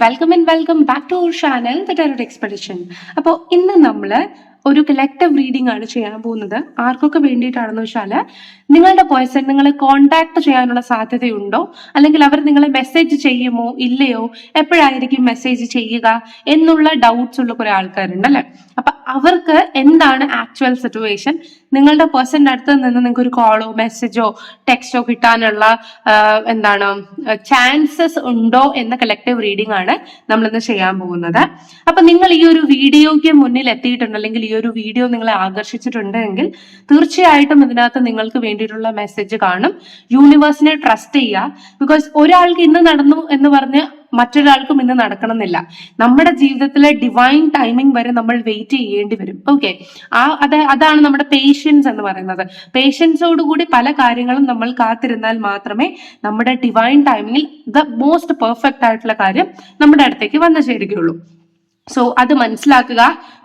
Welcome and welcome back to our channel the terror expedition അപ്പോൾ ഇന്ന് നമ്മൾ ഒരു കളക്റ്റീവ് റീഡിംഗ് ആണ് ചെയ്യാൻ പോകുന്നത്. ആർക്കൊക്കെ വേണ്ടിയിട്ടാണെന്ന് വെച്ചാൽ നിങ്ങളുടെ പേഴ്സൺ നിങ്ങളെ കോണ്ടാക്ട് ചെയ്യാനുള്ള സാധ്യതയുണ്ടോ? അല്ലെങ്കിൽ അവർ നിങ്ങളെ മെസ്സേജ് ചെയ്യുമോ? ഇല്ലയോ? എപ്പോഴായിരിക്കും മെസ്സേജ് ചെയ്യുക? എന്നുള്ള ഡൗട്ട്സ് ഉള്ള കുറെ ആൾക്കാരുണ്ട് അല്ലെ? അപ്പൊ അവർക്ക് എന്താണ് ആക്ച്വൽ സിറ്റുവേഷൻ നിങ്ങളുടെ പേഴ്സണിന്റെ അടുത്ത് നിന്ന് നിങ്ങൾക്ക് ഒരു കോളോ മെസ്സേജോ ടെക്സ്റ്റോ കിട്ടാനുള്ള എന്താണ് ചാൻസസ് ഉണ്ടോ എന്ന കളക്റ്റീവ് റീഡിംഗ് ആണ് നമ്മൾ ഇന്ന് ചെയ്യാൻ പോകുന്നത്. അപ്പൊ നിങ്ങൾ ഈ ഒരു വീഡിയോയ്ക്ക് മുന്നിൽ എത്തിയിട്ടുണ്ട് അല്ലെങ്കിൽ ഈ ഒരു വീഡിയോ നിങ്ങളെ ആകർഷിച്ചിട്ടുണ്ടെങ്കിൽ തീർച്ചയായിട്ടും ഇതിനകത്ത് നിങ്ങൾക്ക് വേണ്ടിയിട്ടുള്ള മെസ്സേജ് കാണും. യൂണിവേഴ്സിനെ ട്രസ്റ്റ് ചെയ്യുക. ബിക്കോസ് ഒരാൾക്ക് ഇന്ന് നടന്നു എന്ന് പറഞ്ഞ് മറ്റൊരാൾക്കും ഇന്ന് നടക്കണം എന്നില്ല നമ്മുടെ ജീവിതത്തിലെ ഡിവൈൻ ടൈമിംഗ് വരെ നമ്മൾ വെയിറ്റ് ചെയ്യേണ്ടി വരും. ഓക്കെ ആ അത് അതാണ് നമ്മുടെ പേഷ്യൻസ് എന്ന് പറയുന്നത്. പേഷ്യൻസോടുകൂടി പല കാര്യങ്ങളും നമ്മൾ കാത്തിരുന്നാൽ മാത്രമേ നമ്മുടെ ഡിവൈൻ ടൈമിങ്ങിൽ ദ മോസ്റ്റ് പെർഫെക്റ്റ് ആയിട്ടുള്ള കാര്യം നമ്മുടെ അടുത്തേക്ക് വന്നു ചേരുകയുള്ളൂ. സോ അത് മനസ്സിലാക്കുക.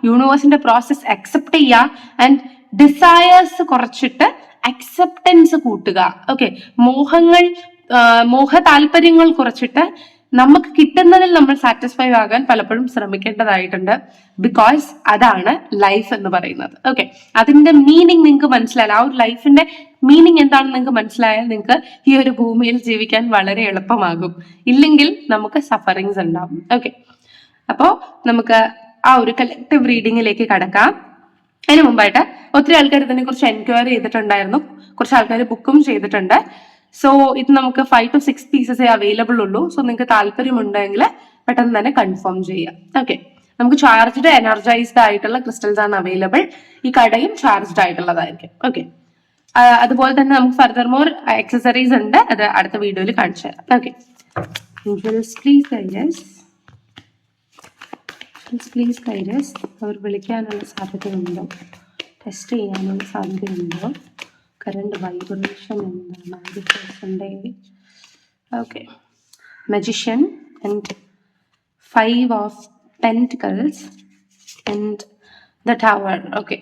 യൂണിവേഴ്സിന്റെ പ്രോസസ് അക്സെപ്റ്റ് ചെയ്യുക. ആൻഡ് ഡിസയേഴ്സ് കുറച്ചിട്ട് അക്സെപ്റ്റൻസ് കൂട്ടുക. ഓക്കെ മോഹങ്ങൾ മോഹ താല്പര്യങ്ങൾ കുറച്ചിട്ട് നമുക്ക് കിട്ടുന്നതിൽ നമ്മൾ സാറ്റിസ്ഫൈ ആകാൻ പലപ്പോഴും ശ്രമിക്കേണ്ടതായിട്ടുണ്ട്. ബിക്കോസ് അതാണ് ലൈഫ് എന്ന് പറയുന്നത്. ഓക്കെ അതിന്റെ മീനിങ് നിങ്ങൾക്ക് മനസ്സിലായാൽ ആ ഒരു ലൈഫിന്റെ മീനിങ് എന്താണെന്ന് നിങ്ങൾക്ക് മനസ്സിലായാൽ നിങ്ങൾക്ക് ഈ ഒരു ഭൂമിയിൽ ജീവിക്കാൻ വളരെ എളുപ്പമാകും. ഇല്ലെങ്കിൽ നമുക്ക് സഫറിങ്സ് ഉണ്ടാവും ഓക്കെ അപ്പോ നമുക്ക് ആ ഒരു കളക്റ്റീവ് റീഡിങ്ങിലേക്ക് കടക്കാം. അതിനു മുമ്പായിട്ട് ഒത്തിരി ആൾക്കാർ ഇതിനെ കുറിച്ച് എൻക്വയറി ചെയ്തിട്ടുണ്ടായിരുന്നു. കുറച്ച് ആൾക്കാർ ബുക്കും ചെയ്തിട്ടുണ്ട്. സോ ഇത് നമുക്ക് ഫൈവ് ടു സിക്സ് പീസസേ അവൈലബിൾ ഉള്ളൂ. സോ നിങ്ങൾക്ക് താല്പര്യമുണ്ടെങ്കിൽ പെട്ടെന്ന് തന്നെ കൺഫേം ചെയ്യാം. ഓക്കെ നമുക്ക് ചാർജ്ഡ് എനർജൈസ്ഡ് ആയിട്ടുള്ള ക്രിസ്റ്റൽസ് ആണ് അവൈലബിൾ ഈ കടയും ചാർജ്ഡ് ആയിട്ടുള്ളതായിരിക്കും. ഓക്കെ അതുപോലെ തന്നെ നമുക്ക് ഫർദർ മോർ എക്സസറീസ് ഉണ്ട്. അത് അടുത്ത വീഡിയോയിൽ കാണിച്ചു തരാം ഓക്കെ ഗൈഡസ് പ്ലീസ് ഗൈഡസ് അവർ വിളിക്കാനുള്ള സാധ്യതയുണ്ടോ? ടെസ്റ്റ് ചെയ്യാനുള്ള സാധ്യതയുണ്ടോ? കറണ്ട് വൈബ്രേഷൻ എന്താണ്? പേഴ്സന്റെ okay magician and five of pentacles and the tower okay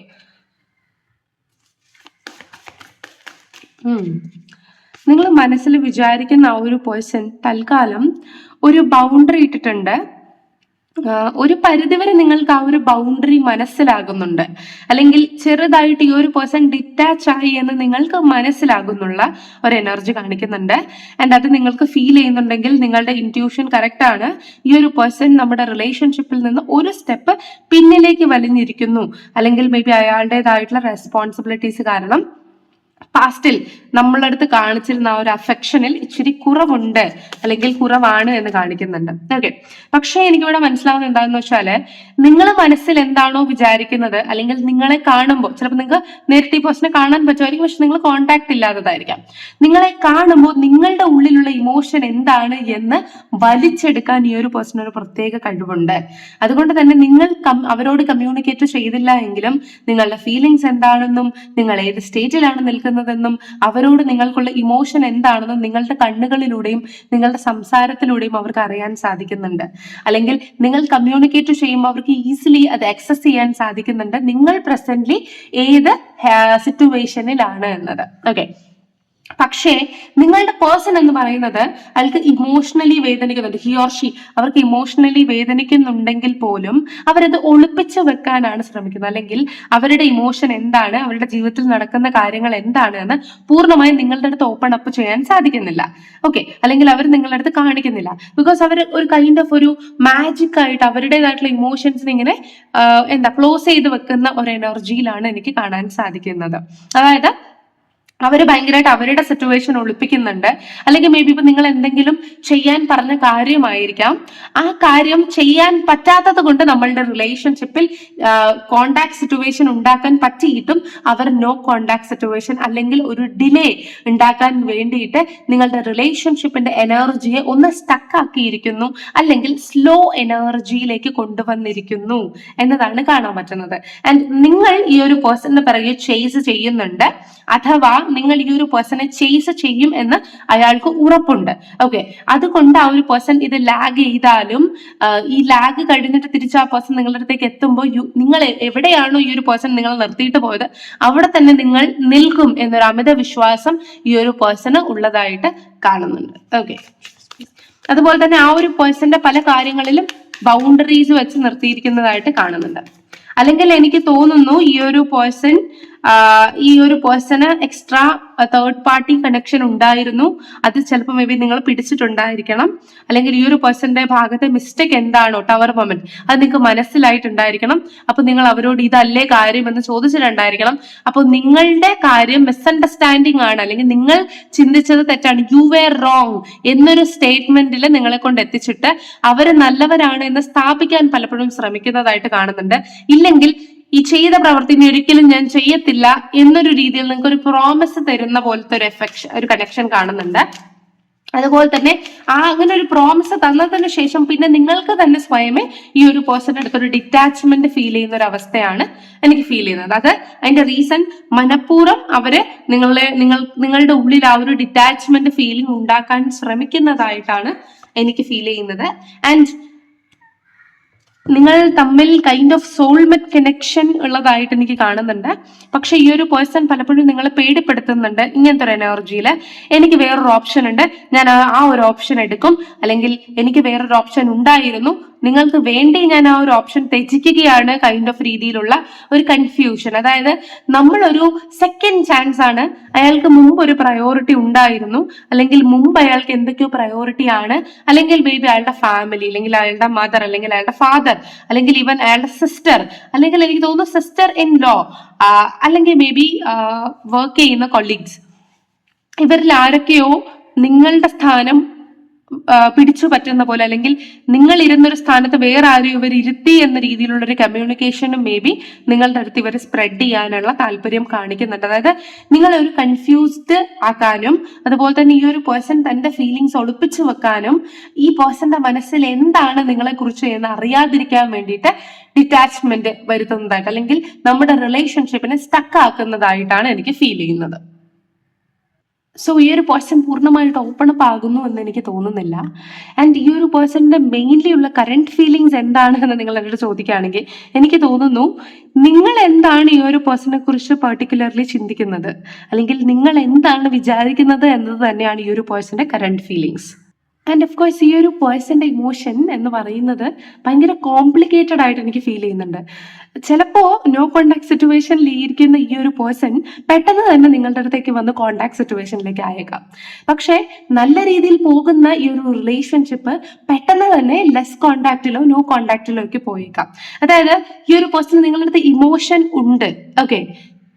നിങ്ങൾ മനസ്സിൽ വിചാരിക്കുന്ന ആ ഒരു പേഴ്സൺ തൽക്കാലം ഒരു ബൗണ്ടറി ഇട്ടിട്ടുണ്ട്. ഒരു പരിധിവരെ നിങ്ങൾക്ക് ആ ഒരു ബൗണ്ടറി മനസ്സിലാകുന്നുണ്ട്. അല്ലെങ്കിൽ ചെറുതായിട്ട് ഈ ഒരു പേഴ്സൺ ഡിറ്റാച്ച് ആയി എന്ന് നിങ്ങൾക്ക് മനസ്സിലാകുന്നുള്ള ഒരു എനർജി കാണിക്കുന്നുണ്ട്. ആൻഡ് അത് നിങ്ങൾക്ക് ഫീൽ ചെയ്യുന്നുണ്ടെങ്കിൽ നിങ്ങളുടെ ഇന്റ്യൂഷൻ കറക്റ്റ് ആണ്. ഈ ഒരു പേഴ്സൺ നമ്മുടെ റിലേഷൻഷിപ്പിൽ നിന്ന് ഒരു സ്റ്റെപ്പ് പിന്നിലേക്ക് വലിഞ്ഞിരിക്കുന്നു. അല്ലെങ്കിൽ മേ ബി അയാളുടേതായിട്ടുള്ള റെസ്പോൺസിബിലിറ്റീസ് കാരണം പാസ്റ്റിൽ നമ്മളുടെ അടുത്ത് കാണിച്ചിരുന്ന ആ ഒരു അഫെക്ഷനിൽ ഇച്ചിരി കുറവുണ്ട് അല്ലെങ്കിൽ കുറവാണ് എന്ന് കാണിക്കുന്നുണ്ട്. ഓക്കെ പക്ഷേ എനിക്കിവിടെ മനസ്സിലാവുന്ന എന്താണെന്ന് വെച്ചാൽ നിങ്ങൾ മനസ്സിൽ എന്താണോ വിചാരിക്കുന്നത് അല്ലെങ്കിൽ നിങ്ങളെ കാണുമ്പോൾ ചിലപ്പോൾ നിങ്ങൾക്ക് നേരിട്ട് ഈ പേഴ്സണെ കാണാൻ പറ്റുമായിരിക്കും പക്ഷെ നിങ്ങൾ കോണ്ടാക്ട് ഇല്ലാത്തതായിരിക്കാം. നിങ്ങളെ കാണുമ്പോൾ നിങ്ങളുടെ ഉള്ളിലുള്ള ഇമോഷൻ എന്താണ് എന്ന് വലിച്ചെടുക്കാൻ ഈ ഒരു പേഴ്സൺ ഒരു പ്രത്യേക കഴിവുണ്ട്. അതുകൊണ്ട് തന്നെ നിങ്ങൾ അവരോട് കമ്മ്യൂണിക്കേറ്റ് ചെയ്തില്ല എങ്കിലും നിങ്ങളുടെ ഫീലിങ്സ് എന്താണെന്നും നിങ്ങൾ ഏത് സ്റ്റേറ്റിലാണ് നിൽക്കുന്നതെന്നും അവരോട് നിങ്ങൾക്കുള്ള ഇമോഷൻ എന്താണെന്നും നിങ്ങളുടെ കണ്ണുകളിലൂടെയും നിങ്ങളുടെ സംസാരത്തിലൂടെയും അവർക്ക് അറിയാൻ സാധിക്കുന്നുണ്ട്. അല്ലെങ്കിൽ നിങ്ങൾ കമ്മ്യൂണിക്കേറ്റ് ചെയ്യുമ്പോൾ അവർക്ക് ഈസിലി അത് ആക്സസ് ചെയ്യാൻ സാധിക്കുന്നുണ്ട്. നിങ്ങൾ പ്രസന്റ്ലി ഏത് സിറ്റുവേഷനിലാണ് എന്നത്. ഓക്കെ പക്ഷേ നിങ്ങളുടെ പേഴ്സൺ എന്ന് പറയുന്നത് അയാൾക്ക് ഇമോഷണലി വേദനിക്കുന്നുണ്ട്. ഹി ഓർ ഷി അവർക്ക് ഇമോഷണലി വേദനിക്കുന്നുണ്ടെങ്കിൽ പോലും അവരത് ഒളിപ്പിച്ചു വെക്കാനാണ് ശ്രമിക്കുന്നത്. അല്ലെങ്കിൽ അവരുടെ ഇമോഷൻ എന്താണ് അവരുടെ ജീവിതത്തിൽ നടക്കുന്ന കാര്യങ്ങൾ എന്താണ് എന്ന് പൂർണമായും നിങ്ങളുടെ അടുത്ത് ഓപ്പൺ അപ്പ് ചെയ്യാൻ സാധിക്കുന്നില്ല. ഓക്കെ അല്ലെങ്കിൽ അവർ നിങ്ങളുടെ അടുത്ത് കാണിക്കുന്നില്ല. ബിക്കോസ് അവർ ഒരു കൈൻഡ് ഓഫ് ഒരു മാജിക് ആയിട്ട് അവരുടേതായിട്ടുള്ള ഇമോഷൻസിനെ ഇങ്ങനെ എന്താ ക്ലോസ് ചെയ്ത് വെക്കുന്ന ഒരു എനർജിയിലാണ് എനിക്ക് കാണാൻ സാധിക്കുന്നത്. അതായത് അവർ ഭയങ്കരമായിട്ട് അവരുടെ സിറ്റുവേഷൻ ഒളിപ്പിക്കുന്നുണ്ട്. അല്ലെങ്കിൽ മേ ബി ഇപ്പൊ നിങ്ങൾ എന്തെങ്കിലും ചെയ്യാൻ പറഞ്ഞ കാര്യമായിരിക്കാം. ആ കാര്യം ചെയ്യാൻ പറ്റാത്തത് കൊണ്ട് നമ്മളുടെ റിലേഷൻഷിപ്പിൽ കോണ്ടാക്ട് സിറ്റുവേഷൻ ഉണ്ടാക്കാൻ പറ്റിയിട്ടും അവർ നോ കോണ്ടാക്ട് സിറ്റുവേഷൻ അല്ലെങ്കിൽ ഒരു ഡിലേ ഉണ്ടാക്കാൻ വേണ്ടിയിട്ട് നിങ്ങളുടെ റിലേഷൻഷിപ്പിന്റെ എനർജിയെ ഒന്ന് സ്റ്റക്ക് ആക്കിയിരിക്കുന്നു. അല്ലെങ്കിൽ സ്ലോ എനർജിയിലേക്ക് കൊണ്ടുവന്നിരിക്കുന്നു എന്നതാണ് കാണാൻ പറ്റുന്നത്. ആൻഡ് നിങ്ങൾ ഈ ഒരു പേഴ്സണിന് പിറകെ ചേസ് ചെയ്യുന്നുണ്ട്. അഥവാ നിങ്ങൾ ഈ ഒരു പേഴ്സണെ ചേസ് ചെയ്യും എന്ന് അയാൾക്ക് ഉറപ്പുണ്ട്. ഓക്കെ അതുകൊണ്ട് ആ ഒരു പേഴ്സൺ ഇത് ലാഗ് ചെയ്താലും ഈ ലാഗ് കഴിഞ്ഞിട്ട് തിരിച്ച് ആ പേഴ്സൺ നിങ്ങളുടെ അടുത്തേക്ക് എത്തുമ്പോൾ നിങ്ങൾ എവിടെയാണോ ഈ ഒരു പേഴ്സൺ നിങ്ങൾ നിർത്തിയിട്ട് പോയത് അവിടെ തന്നെ നിങ്ങൾ നിൽക്കും എന്നൊരു അമിത വിശ്വാസം ഈ ഒരു പേഴ്സണ് ഉള്ളതായിട്ട് കാണുന്നുണ്ട്. ഓക്കെ അതുപോലെ തന്നെ ആ ഒരു പേഴ്സന്റെ പല കാര്യങ്ങളിലും ബൗണ്ടറീസ് വെച്ച് നിർത്തിയിരിക്കുന്നതായിട്ട് കാണുന്നുണ്ട്. അല്ലെങ്കിൽ എനിക്ക് തോന്നുന്നു ഈ ഒരു പേഴ്സൺ ഈ ഒരു പേഴ്സണ് എക്സ്ട്രാ തേർഡ് പാർട്ടി കണക്ഷൻ ഉണ്ടായിരുന്നു. അത് ചിലപ്പോൾ മേ ബി നിങ്ങൾ പിടിച്ചിട്ടുണ്ടായിരിക്കണം. അല്ലെങ്കിൽ ഈ ഒരു പേഴ്സന്റെ ഭാഗത്തെ മിസ്റ്റേക്ക് എന്താണോ ടവർ മൊമെന്റ് അത് നിങ്ങൾക്ക് മനസ്സിലായിട്ടുണ്ടായിരിക്കണം. അപ്പൊ നിങ്ങൾ അവരോട് ഇതല്ലേ കാര്യം എന്ന് ചോദിച്ചിട്ടുണ്ടായിരിക്കണം. അപ്പൊ നിങ്ങളുടെ കാര്യം മിസ്അണ്ടർസ്റ്റാൻഡിങ് ആണ്. അല്ലെങ്കിൽ നിങ്ങൾ ചിന്തിച്ചത് തെറ്റാണ്. യു വേർ റോങ് എന്നൊരു സ്റ്റേറ്റ്മെന്റിൽ നിങ്ങളെ കൊണ്ട് എത്തിച്ചിട്ട് അവർ നല്ലവരാണ് എന്ന് സ്ഥാപിക്കാൻ പലപ്പോഴും ശ്രമിക്കുന്നതായിട്ട് കാണുന്നുണ്ട്. ഇല്ലെങ്കിൽ ഈ ചെയ്ത പ്രവൃത്തി ഒരിക്കലും ഞാൻ ചെയ്യത്തില്ല എന്നൊരു രീതിയിൽ നിങ്ങൾക്ക് ഒരു പ്രോമിസ് തരുന്ന പോലത്തെ ഒരു എഫക്ഷൻ ഒരു കണക്ഷൻ കാണുന്നുണ്ട്. അതുപോലെ തന്നെ ആ അങ്ങനെ ഒരു പ്രോമിസ് തന്നതിന് ശേഷം പിന്നെ നിങ്ങൾക്ക് തന്നെ സ്വയമേ ഈ ഒരു പേഴ്സൺ അടുത്തൊരു ഡിറ്റാച്ച്മെന്റ് ഫീൽ ചെയ്യുന്ന ഒരു അവസ്ഥയാണ് എനിക്ക് ഫീൽ ചെയ്യുന്നത്. അത് അതിന്റെ റീസൺ മനഃപൂർവം അവർ നിങ്ങളെ നിങ്ങൾ നിങ്ങളുടെ ഉള്ളിൽ ആ ഒരു ഡിറ്റാച്ച്മെന്റ് ഫീലിംഗ് ഉണ്ടാക്കാൻ ശ്രമിക്കുന്നതായിട്ടാണ് എനിക്ക് ഫീൽ ചെയ്യുന്നത്. ആൻഡ് നിങ്ങൾ തമ്മിൽ കൈൻഡ് ഓഫ് സോൾമെറ്റ് കണക്ഷൻ ഉള്ളതായിട്ട് എനിക്ക് കാണുന്നുണ്ട്. പക്ഷെ ഈ ഒരു പേഴ്സൺ പലപ്പോഴും നിങ്ങളെ പേടിപ്പെടുത്തുന്നുണ്ട് ഇങ്ങനത്തെ ഒരു എനർജിയിൽ എനിക്ക് വേറൊരു ഓപ്ഷൻ ഉണ്ട്. ഞാൻ ആ- ഒരു ഓപ്ഷൻ എടുക്കും. അല്ലെങ്കിൽ എനിക്ക് വേറൊരു ഓപ്ഷൻ ഉണ്ടായിരുന്നു. നിങ്ങൾക്ക് വേണ്ടി ഞാൻ ആ ഒരു ഓപ്ഷൻ തെറ്റിക്കുകയാണ് കൈൻഡ് ഓഫ് രീതിയിലുള്ള ഒരു കൺഫ്യൂഷൻ അതായത് നമ്മൾ ഒരു സെക്കൻഡ് ചാൻസ് ആണ് അയാൾക്ക് മുമ്പ് ഒരു പ്രയോറിറ്റി ഉണ്ടായിരുന്നു അല്ലെങ്കിൽ മുമ്പ് അയാൾക്ക് എന്തൊക്കെയോ പ്രയോറിറ്റി ആണ് അല്ലെങ്കിൽ മേ ബി അയാളുടെ ഫാമിലി അല്ലെങ്കിൽ അയാളുടെ മദർ അല്ലെങ്കിൽ അയാളുടെ ഫാദർ അല്ലെങ്കിൽ ഈവൻ അയാളുടെ സിസ്റ്റർ അല്ലെങ്കിൽ എനിക്ക് തോന്നുന്നു സിസ്റ്റർ ഇൻ ലോ അല്ലെങ്കിൽ മേ ബി വർക്ക് ചെയ്യുന്ന കൊളീഗ്സ് ഇവരിൽ ആരൊക്കെയോ നിങ്ങളുടെ സ്ഥാനം പിടിച്ചു പറ്റുന്ന പോലെ അല്ലെങ്കിൽ നിങ്ങൾ ഇരുന്നൊരു സ്ഥാനത്ത് വേറെ ആരും ഇവർ ഇരുത്തി എന്ന രീതിയിലുള്ള ഒരു കമ്മ്യൂണിക്കേഷനും മേ ബി നിങ്ങളുടെ അടുത്ത് ഇവർ സ്പ്രെഡ് ചെയ്യാനുള്ള താല്പര്യം കാണിക്കുന്നുണ്ട്. അതായത് നിങ്ങളെ ഒരു കൺഫ്യൂസ്ഡ് ആക്കാനും അതുപോലെ തന്നെ ഈ ഒരു പേഴ്സൺ തന്റെ ഫീലിങ്സ് ഒളിപ്പിച്ചു വെക്കാനും ഈ പേഴ്സന്റെ മനസ്സിൽ എന്താണ് നിങ്ങളെ കുറിച്ച് എന്ന് അറിയാതിരിക്കാൻ വേണ്ടിയിട്ട് ഡിറ്റാച്ച്മെന്റ് വരുത്തുന്നതായിട്ട് അല്ലെങ്കിൽ നമ്മുടെ റിലേഷൻഷിപ്പിനെ സ്റ്റക്ക് ആക്കുന്നതായിട്ടാണ് എനിക്ക് ഫീൽ ചെയ്യുന്നത്. സോ ഈ ഒരു പേഴ്സൺ പൂർണമായിട്ട് ഓപ്പൺ അപ്പ് ആകുന്നു എന്ന് എനിക്ക് തോന്നുന്നില്ല. ആൻഡ് ഈ ഒരു പേഴ്സണിന്റെ മെയിൻലി ഉള്ള കറണ്ട് ഫീലിങ്സ് എന്താണ് എന്ന് നിങ്ങൾ എന്നോട് ചോദിക്കുകയാണെങ്കിൽ എനിക്ക് തോന്നുന്നു നിങ്ങൾ എന്താണ് ഈ ഒരു പേഴ്സണെ കുറിച്ച് പെർട്ടിക്കുലർലി ചിന്തിക്കുന്നത്? അല്ലെങ്കിൽ നിങ്ങൾ എന്താണ് വിചാരിക്കുന്നത് എന്നത് തന്നെയാണ് ഈ ഒരു പേഴ്സന്റെ current feelings and of course ഈ ഒരു പേഴ്സന്റെ ഇമോഷൻ എന്ന് പറയുന്നത് ഭയങ്കര കോംപ്ലിക്കേറ്റഡ് ആയിട്ട് എനിക്ക് ഫീൽ ചെയ്യുന്നുണ്ട്. ചിലപ്പോ നോ കോണ്ടാക്ട് സിറ്റുവേഷനിൽ ഇരിക്കുന്ന ഈ ഒരു പേഴ്സൺ പെട്ടെന്ന് തന്നെ നിങ്ങളുടെ അടുത്തേക്ക് വന്ന് കോണ്ടാക്ട് സിറ്റുവേഷനിലേക്ക് ആയേക്കാം പക്ഷേ നല്ല രീതിയിൽ പോകുന്ന ഈ ഒരു റിലേഷൻഷിപ്പ് പെട്ടെന്ന് തന്നെ ലെസ് കോണ്ടാക്റ്റിലോ നോ കോണ്ടാക്റ്റിലോ ഒക്കെ പോയേക്കാം. അതായത് ഈ ഒരു പേഴ്സൺ നിങ്ങളുടെ അടുത്ത് ഇമോഷൻ ഉണ്ട്. ഓക്കെ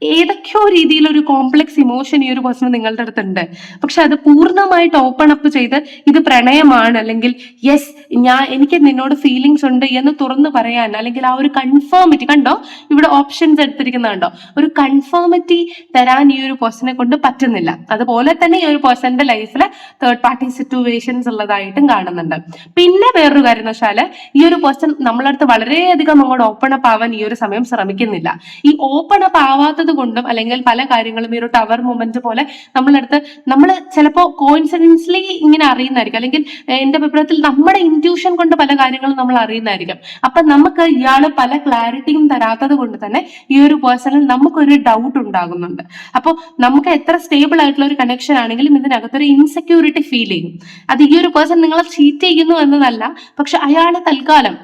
ഏതൊക്കെയോ രീതിയിലൊരു കോംപ്ലക്സ് ഇമോഷൻ ഈ ഒരു പേഴ്സൺ നിങ്ങളുടെ അടുത്തുണ്ട്. പക്ഷെ അത് പൂർണമായിട്ട് ഓപ്പൺ അപ്പ് ചെയ്ത് ഇത് പ്രണയമാണ് അല്ലെങ്കിൽ യെസ് ഞാൻ എനിക്ക് നിന്നോട് ഫീലിങ്സ് ഉണ്ട് എന്ന് തുറന്നു പറയാൻ അല്ലെങ്കിൽ ആ ഒരു കൺഫേമിറ്റി കണ്ടോ? ഇവിടെ ഓപ്ഷൻസ് എടുത്തിരിക്കുന്നത് കണ്ടോ ഒരു കൺഫേമിറ്റി തരാൻ ഈ ഒരു പേഴ്സണെ കൊണ്ട് പറ്റുന്നില്ല. അതുപോലെ തന്നെ ഈ ഒരു പേഴ്സന്റെ ലൈഫിൽ തേർഡ് പാർട്ടി സിറ്റുവേഷൻസ് ഉള്ളതായിട്ടും കാണുന്നുണ്ട്. പിന്നെ വേറൊരു കാര്യം എന്ന് വെച്ചാൽ ഈ ഒരു പേഴ്സൺ നമ്മളടുത്ത് വളരെയധികം അങ്ങോട്ട് ഓപ്പൺ അപ്പ് ആവാൻ ഈ ഒരു സമയം ശ്രമിക്കുന്നില്ല. ഈ ഓപ്പൺ അപ്പ് ആവാത്തത് കൊണ്ടും അല്ലെങ്കിൽ പല കാര്യങ്ങളും ഈ ഒരു ടവർ മൂമെന്റ് പോലെ നമ്മളെടുത്ത് നമ്മൾ ചിലപ്പോൾ കോയിൻസിഡൻസ്ലി ഇങ്ങനെ അറിയുന്നതായിരിക്കും. അല്ലെങ്കിൽ എന്റെ അഭിപ്രായത്തിൽ നമ്മുടെ ഇന്റ്യൂഷൻ കൊണ്ട് പല കാര്യങ്ങളും നമ്മൾ അറിയുന്നതായിരിക്കും. അപ്പൊ നമുക്ക് ഇയാൾ പല ക്ലാരിറ്റിയും തരാത്തത് കൊണ്ട് തന്നെ ഈ ഒരു പേഴ്സണിൽ നമുക്കൊരു ഡൗട്ട് ഉണ്ടാകുന്നുണ്ട്. അപ്പോൾ നമുക്ക് എത്ര സ്റ്റേബിൾ ആയിട്ടുള്ള ഒരു കണക്ഷൻ ആണെങ്കിലും ഇതിനകത്തൊരു ഇൻസെക്യൂരിറ്റി ഫീൽ ചെയ്യും. അത് ഈ ഒരു പേഴ്സൺ നിങ്ങളെ ചീറ്റ് ചെയ്യുന്നു എന്നതല്ല. പക്ഷെ അയാൾ തൽക്കാലം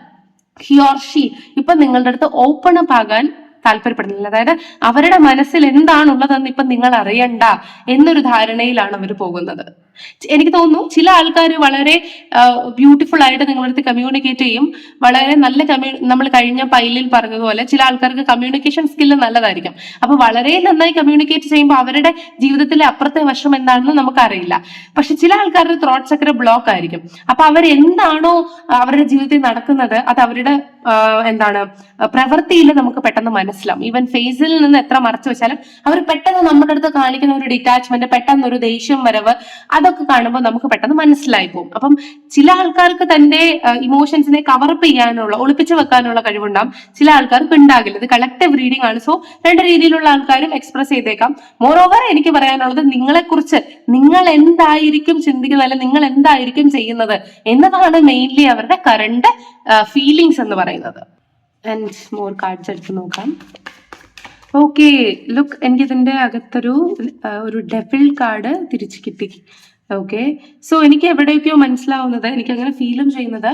ഹി ഓർ ഷീ ഇപ്പൊ നിങ്ങളുടെ അടുത്ത് ഓപ്പൺ അപ്പ് ആകാൻ താല്പര്യപ്പെടുന്നില്ല. അതായത് അവരുടെ മനസ്സിൽ എന്താണുള്ളതെന്ന് ഇപ്പൊ നിങ്ങൾ അറിയണ്ട എന്നൊരു ധാരണയിലാണ് അവർ പോകുന്നത്. എനിക്ക് തോന്നുന്നു ചില ആൾക്കാർ വളരെ ബ്യൂട്ടിഫുൾ ആയിട്ട് നിങ്ങളടുത്ത് കമ്മ്യൂണിക്കേറ്റ് ചെയ്യും. വളരെ നല്ല കമ്മ്യൂ നമ്മൾ കഴിഞ്ഞ പൈലിൽ പറഞ്ഞതുപോലെ ചില ആൾക്കാർക്ക് കമ്മ്യൂണിക്കേഷൻ സ്കില്ല് നല്ലതായിരിക്കും. അപ്പൊ വളരെ നന്നായി കമ്മ്യൂണിക്കേറ്റ് ചെയ്യുമ്പോൾ അവരുടെ ജീവിതത്തിലെ അപ്പുറത്തെ വശം എന്താണെന്ന് നമുക്കറിയില്ല. പക്ഷെ ചില ആൾക്കാരുടെ ത്രോട്ട് ചക്ര ബ്ലോക്ക് ആയിരിക്കും. അപ്പൊ അവർ എന്താണോ അവരുടെ ജീവിതത്തിൽ നടക്കുന്നത് അത് അവരുടെ എന്താണ് പ്രവൃത്തിയിൽ നമുക്ക് പെട്ടെന്ന് മനസ്സിലാവും. ഈവൻ ഫേസിൽ നിന്ന് എത്ര മറച്ചു വെച്ചാലും അവർ പെട്ടെന്ന് നമ്മുടെ അടുത്ത് കാണിക്കുന്ന ഒരു ഡിറ്റാച്ച്മെന്റ് പെട്ടെന്ന് ഒരു ദേഷ്യം വരവ് അതൊക്കെ കാണുമ്പോൾ നമുക്ക് പെട്ടെന്ന് മനസ്സിലായി പോകും. അപ്പം ചില ആൾക്കാർക്ക് തന്റെ ഇമോഷൻസിനെ കവറപ്പ് ചെയ്യാനുള്ള ഒളിപ്പിച്ചു വെക്കാനുള്ള കഴിവുണ്ടാവും. ചില ആൾക്കാർക്ക് ഉണ്ടാകില്ല. ഇത് കളക്റ്റീവ് റീഡിംഗ് ആണ്. സോ രണ്ട് രീതിയിലുള്ള ആൾക്കാരും എക്സ്പ്രസ് ചെയ്തേക്കാം. മോർ ഓവർ എനിക്ക് പറയാനുള്ളത് നിങ്ങളെക്കുറിച്ച് നിങ്ങൾ എന്തായിരിക്കും ചിന്തിക്കുന്നത് അല്ലെങ്കിൽ നിങ്ങൾ എന്തായിരിക്കും ചെയ്യുന്നത് എന്നതാണ് മെയിൻലി അവരുടെ കറണ്ട് ഫീലിങ്സ് എന്ന് പറയുന്നത്. ആൻഡ് മോർ കാർഡ്സ് എടുത്ത് നോക്കാം. ഓക്കെ ലുക്ക് എനിക്ക് ഇതിന്റെ അകത്തൊരു ഒരു ഡെഫിൾ കാർഡ് തിരിച്ചു കിട്ടി. ഓക്കെ സോ എനിക്ക് എവിടെയൊക്കെയോ മനസ്സിലാവുന്നത് എനിക്കങ്ങനെ ഫീലും ചെയ്യുന്നത്.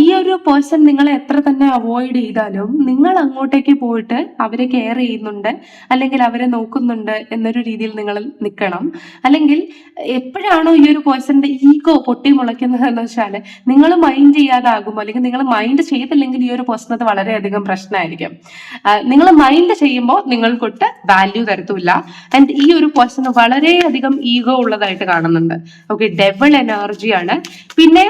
ഈ ഒരു പേഴ്സൺ നിങ്ങളെ എത്ര തന്നെ അവോയ്ഡ് ചെയ്താലും നിങ്ങൾ അങ്ങോട്ടേക്ക് പോയിട്ട് അവരെ കെയർ ചെയ്യുന്നുണ്ട് അല്ലെങ്കിൽ അവരെ നോക്കുന്നുണ്ട് എന്നൊരു രീതിയിൽ നിങ്ങൾ നിൽക്കണം. അല്ലെങ്കിൽ എപ്പോഴാണോ ഈ ഒരു പേഴ്സന്റെ ഈഗോ പൊട്ടി മുളയ്ക്കുന്നത് എന്ന് വെച്ചാൽ നിങ്ങൾ മൈൻഡ് ചെയ്യാതാകുമ്പോൾ അല്ലെങ്കിൽ നിങ്ങൾ മൈൻഡ് ചെയ്തില്ലെങ്കിൽ ഈ ഒരു പേഴ്സൺ അത് വളരെയധികം പ്രശ്നമായിരിക്കും. നിങ്ങൾ മൈൻഡ് ചെയ്യുമ്പോൾ നിങ്ങൾക്കൊട്ട് വാല്യൂ തരത്തില്ല. ആൻഡ് ഈ ഒരു പേഴ്സൺ വളരെയധികം ഈഗോ ഉള്ളതായിട്ട് കാണുന്നുണ്ട്. ഓക്കെ ഡെവൽ എനർജിയാണ് പിന്നെ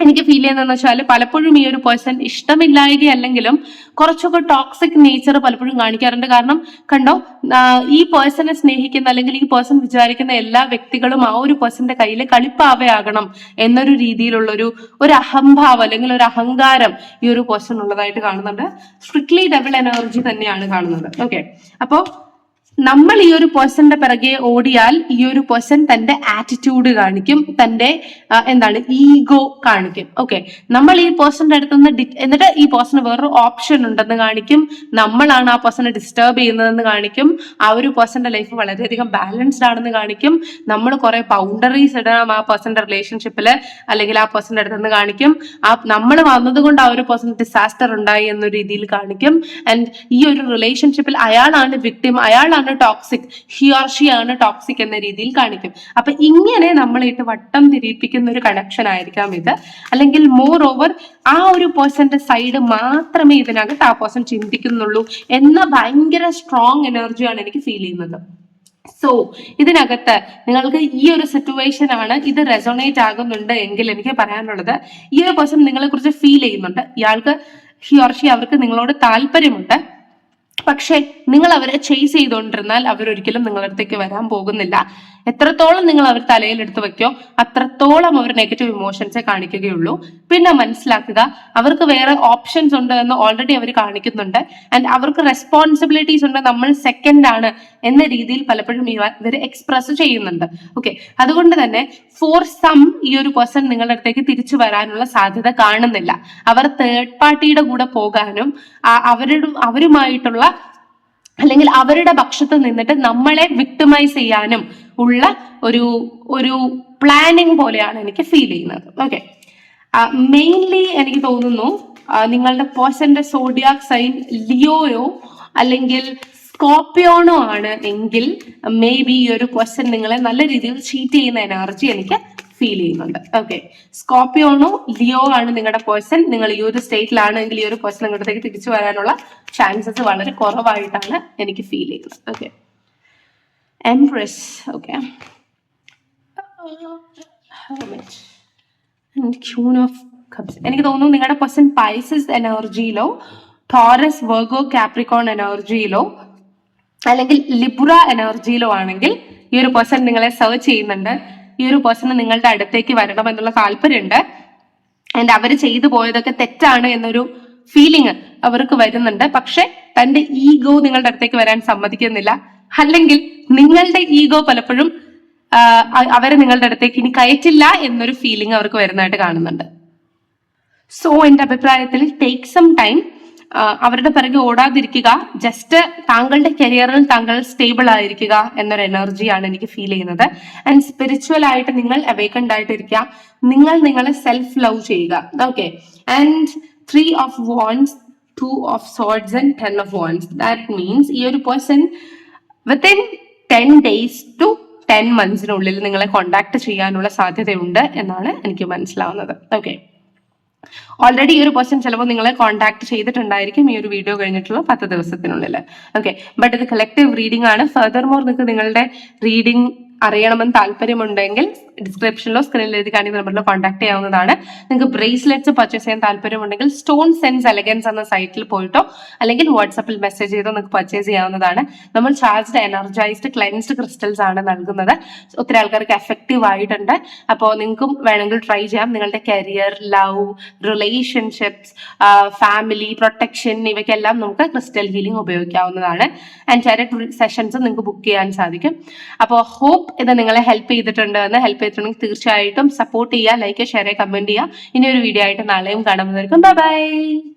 എനിക്ക് ഫീൽ ചെയ്യുന്നതെന്ന് വെച്ചാൽ പലപ്പോഴും ഈ ഒരു പേഴ്സൺ ഇഷ്ടമില്ലായക അല്ലെങ്കിലും കുറച്ചൊക്കെ ടോക്സിക് നേച്ചർ പലപ്പോഴും കാണിക്കാറുണ്ട്. കാരണം കണ്ടോ ഈ പേഴ്സണെ സ്നേഹിക്കുന്ന അല്ലെങ്കിൽ ഈ പേഴ്സൺ വിചാരിക്കുന്ന എല്ലാ വ്യക്തികളും ആ ഒരു പേഴ്സന്റെ കയ്യിൽ കളിപ്പാവയാകണം എന്നൊരു രീതിയിലുള്ള ഒരു ഒരു അഹംഭാവം അല്ലെങ്കിൽ ഒരു അഹങ്കാരം ഈ ഒരു പേഴ്സൺ ഉള്ളതായിട്ട് കാണുന്നുണ്ട്. സ്ട്രിക്ട്ലി ഡബിൾ എനർജി തന്നെയാണ് കാണുന്നത്. ഓക്കെ അപ്പോ നമ്മൾ ഈ ഒരു പേഴ്സന്റെ പിറകെ ഓടിയാൽ ഈ ഒരു പേഴ്സൺ തന്റെ ആറ്റിറ്റ്യൂഡ് കാണിക്കും തന്റെ എന്താണ് ഈഗോ കാണിക്കും. ഓക്കെ നമ്മൾ ഈ പേഴ്സന്റെ അടുത്ത് നിന്ന് ഡി- എന്നിട്ട് ഈ പേഴ്സണ് വേറൊരു ഓപ്ഷൻ ഉണ്ടെന്ന് കാണിക്കും. നമ്മളാണ് ആ പേഴ്സണെ ഡിസ്റ്റർബ് ചെയ്യുന്നതെന്ന് കാണിക്കും. ആ ഒരു പേഴ്സന്റെ ലൈഫ് വളരെയധികം ബാലൻസ്ഡ് ആണെന്ന് കാണിക്കും. നമ്മൾ കുറെ ബൗണ്ടറീസ് ഇടണം ആ പേഴ്സന്റെ റിലേഷൻഷിപ്പിൽ അല്ലെങ്കിൽ ആ പേഴ്സന്റെ അടുത്ത് നിന്ന് കാണിക്കും. ആ നമ്മൾ വന്നതുകൊണ്ട് ആ ഒരു പേഴ്സൺ ഡിസാസ്റ്റർ ഉണ്ടായി എന്ന രീതിയിൽ കാണിക്കും. ആൻഡ് ഈ ഒരു റിലേഷൻഷിപ്പിൽ അയാളാണ് വിക്ടിം അയാളാണ് ടോക്സിക് ഹി ഓർ ഷി ആണ് ടോക്സിക് എന്ന രീതിയിൽ കാണിക്കും. അപ്പൊ ഇങ്ങനെ നമ്മളിട്ട് വട്ടം തിരിപ്പിക്കുന്ന ഒരു കണക്ഷൻ ആയിരിക്കാം ഇത്. അല്ലെങ്കിൽ മോർ ഓവർ ആ ഒരു പേഴ്സന്റെ സൈഡ് മാത്രമേ ഇതിനകത്ത് ആ പേഴ്സൺ ചിന്തിക്കുന്നുള്ളൂ എന്ന ഭയങ്കര സ്ട്രോങ് എനർജിയാണ് എനിക്ക് ഫീൽ ചെയ്യുന്നത്. സോ ഇതിനകത്ത് നിങ്ങൾക്ക് ഈ ഒരു സിറ്റുവേഷൻ ആണ് ഇത് റെസോണേറ്റ് ആകുന്നുണ്ട് എങ്കിൽ എനിക്ക് പറയാനുള്ളത് ഈ ഒരു പേഴ്സൺ നിങ്ങളെ കുറിച്ച് ഫീൽ ചെയ്യുന്നുണ്ട്. ഇയാൾക്ക് ഹിയോർഷി അവർക്ക് നിങ്ങളോട് താല്പര്യമുണ്ട്. പക്ഷെ നിങ്ങൾ അവരെ ചേസ് ചെയ്തുകൊണ്ടിരുന്നാൽ അവരൊരിക്കലും നിങ്ങളുടെ അടുത്തേക്ക് വരാൻ പോകുന്നില്ല. എത്രത്തോളം നിങ്ങൾ അവർ തലയിൽ എടുത്തു വെക്കോ അത്രത്തോളം അവർ നെഗറ്റീവ് ഇമോഷൻസെ കാണിക്കുകയുള്ളൂ. പിന്നെ മനസ്സിലാക്കുക അവർക്ക് വേറെ ഓപ്ഷൻസ് ഉണ്ട് എന്ന് ഓൾറെഡി അവർ കാണിക്കുന്നുണ്ട്. ആൻഡ് അവർക്ക് റെസ്പോൺസിബിലിറ്റീസ് ഉണ്ട് നമ്മൾ സെക്കൻഡ് ആണ് എന്ന രീതിയിൽ പലപ്പോഴും ഇവർ എക്സ്പ്രസ് ചെയ്യുന്നുണ്ട്. ഓക്കെ അതുകൊണ്ട് തന്നെ ഫോർ സം ഈ ഒരു പേഴ്സൺ നിങ്ങളുടെ അടുത്തേക്ക് തിരിച്ചു വരാനുള്ള സാധ്യത കാണുന്നില്ല. അവർ തേർഡ് പാർട്ടിയുടെ കൂടെ പോകാനും അവരുടെ അവരുമായിട്ടുള്ള അല്ലെങ്കിൽ അവരുടെ പക്ഷത്ത് നിന്നിട്ട് നമ്മളെ വിക്ടിമൈസ് ചെയ്യാനും ഉള്ള ഒരു ഒരു പ്ലാനിങ് പോലെയാണ് എനിക്ക് ഫീൽ ചെയ്യുന്നത്. ഓക്കെ മെയിൻലി എനിക്ക് തോന്നുന്നു നിങ്ങളുടെ പേഴ്സന്റെ സോഡിയാക് സൈൻ ലിയോയോ അല്ലെങ്കിൽ സ്കോപ്പിയോണോ ആണ് എങ്കിൽ മേ ബി ഈ ഒരു പേഴ്സൺ നിങ്ങളെ നല്ല രീതിയിൽ ചീറ്റ് ചെയ്യുന്ന എനർജി എനിക്ക് ഫീൽ ചെയ്യുന്നുണ്ട്. ഓക്കെ സ്കോപ്പിയോണോ ലിയോ ആണ് നിങ്ങളുടെ പേഴ്സൺ നിങ്ങൾ ഈ ഒരു സ്റ്റേറ്റിലാണെങ്കിൽ ഈ ഒരു പേഴ്സൺ നിങ്ങളുടെ തിരിച്ചു വരാനുള്ള ചാൻസസ് വളരെ കുറവായിട്ടാണ് എനിക്ക് ഫീൽ ചെയ്യുന്നത്. Okay empress okay of cups എനിക്ക് തോന്നുന്നു നിങ്ങളുടെ പേഴ്സൺ പൈസസ് എനർജിയിലോ ടോറസ് വെർഗോ കാപ്രിക്കോൺ എനർജിയിലോ അല്ലെങ്കിൽ ലിബുറ എനർജിയിലോ ആണെങ്കിൽ ഈ ഒരു പേഴ്സൺ നിങ്ങളെ സെർച്ച് ചെയ്യുന്നുണ്ട്. ഈ ഒരു പേഴ്സണ് നിങ്ങളുടെ അടുത്തേക്ക് വരണം എന്നുള്ള താല്പര്യമുണ്ട്. ആൻഡ് അവർ ചെയ്തു പോയതൊക്കെ തെറ്റാണ് എന്നൊരു ഫീലിംഗ് അവർക്ക് വരുന്നുണ്ട്. പക്ഷെ തന്റെ ഈഗോ നിങ്ങളുടെ അടുത്തേക്ക് വരാൻ സമ്മതിക്കുന്നില്ല. അല്ലെങ്കിൽ നിങ്ങളുടെ ഈഗോ പലപ്പോഴും അവരെ നിങ്ങളുടെ അടുത്തേക്ക് ഇനി കയറ്റില്ല എന്നൊരു ഫീലിംഗ് അവർക്ക് വരുന്നതായിട്ട് കാണുന്നുണ്ട്. സോ എന്റെ അഭിപ്രായത്തിൽ ടേക്ക് സം ടൈം അവരുടെ പിറകെ ഓടാതിരിക്കുക ജസ്റ്റ് താങ്കളുടെ കരിയറിൽ താങ്കൾ സ്റ്റേബിൾ ആയിരിക്കുക എന്നൊരു എനർജിയാണ് എനിക്ക് ഫീൽ ചെയ്യുന്നത്. ആൻഡ് സ്പിരിച്വൽ ആയിട്ട് നിങ്ങൾ അവേക്കൻഡ് ആയിട്ടിരിക്കുക നിങ്ങൾ നിങ്ങളെ സെൽഫ് ലവ് ചെയ്യുക. Okay and three of wands two of swords and ten of wands that means ഈ ഒരു person within ten days to ten മന്ത്സിനുള്ളിൽ നിങ്ങളെ കോണ്ടാക്ട് ചെയ്യാനുള്ള സാധ്യതയുണ്ട് എന്നാണ് എനിക്ക് മനസ്സിലാവുന്നത്. ഓക്കെ ഓൾറെഡി ഈ ഒരു ക്വസ്റ്റ്യൻ ചിലപ്പോൾ നിങ്ങളെ കോൺടാക്ട് ചെയ്തിട്ടുണ്ടായിരിക്കും ഈ ഒരു വീഡിയോ കഴിഞ്ഞിട്ടുള്ള പത്ത് ദിവസത്തിനുള്ളിൽ ഓക്കെ ബട്ട് ഇത് കളക്റ്റീവ് റീഡിംഗ് ആണ്. ഫർദർ മോർ നിങ്ങൾക്ക് നിങ്ങളുടെ റീഡിംഗ് അറിയണമെന്ന് താല്പര്യമുണ്ടെങ്കിൽ ഡിസ്ക്രിപ്ഷനിലോ സ്ക്രീനിൽ എഴുതി കാണിക്കുന്ന നമ്പറിലോ കോൺടാക്ട് ചെയ്യാവുന്നതാണ്. നിങ്ങൾക്ക് ബ്രേസ്ലെറ്റ്സ് പർച്ചേസ് ചെയ്യാൻ താല്പര്യമുണ്ടെങ്കിൽ സ്റ്റോൺ സെൻസ് എലഗൻസ് എന്ന സൈറ്റിൽ പോയിട്ടോ അല്ലെങ്കിൽ വാട്സപ്പിൽ മെസ്സേജ് ചെയ്തോ നിങ്ങൾക്ക് പർച്ചേസ് ചെയ്യാവുന്നതാണ്. നമ്മൾ ചാർജ്ഡ് എനർജൈസ്ഡ് ക്ലെൻസ്ഡ് ക്രിസ്റ്റൽസ് ആണ് നൽകുന്നത്. ഒത്തിരി ആൾക്കാർക്ക് എഫക്റ്റീവ് ആയിട്ടുണ്ട്. അപ്പോൾ നിങ്ങൾക്കും വേണമെങ്കിൽ ട്രൈ ചെയ്യാം. നിങ്ങളുടെ career love relationships family protection ഇവയ്ക്കെല്ലാം നമുക്ക് ക്രിസ്റ്റൽ ഹീലിംഗ് ഉപയോഗിക്കാവുന്നതാണ്. ആൻഡ് ഡയറക്റ്റ് സെഷൻസ് നിങ്ങൾക്ക് ബുക്ക് ചെയ്യാൻ സാധിക്കും. അപ്പോൾ ഹോപ്പ് ഇത് നിങ്ങളെ ഹെൽപ്പ് ചെയ്തിട്ടുണ്ട് എന്ന് ഹെൽപ്പ് ചെയ്തിട്ടുണ്ടെങ്കിൽ തീർച്ചയായിട്ടും സപ്പോർട്ട് ചെയ്യുക ലൈക്ക് ഷെയർ കമന്റ് ചെയ്യുക. ഇനി ഒരു വീഡിയോ ആയിട്ട് നാളെയും കാണുന്നതായിരിക്കും ബൈ ബൈ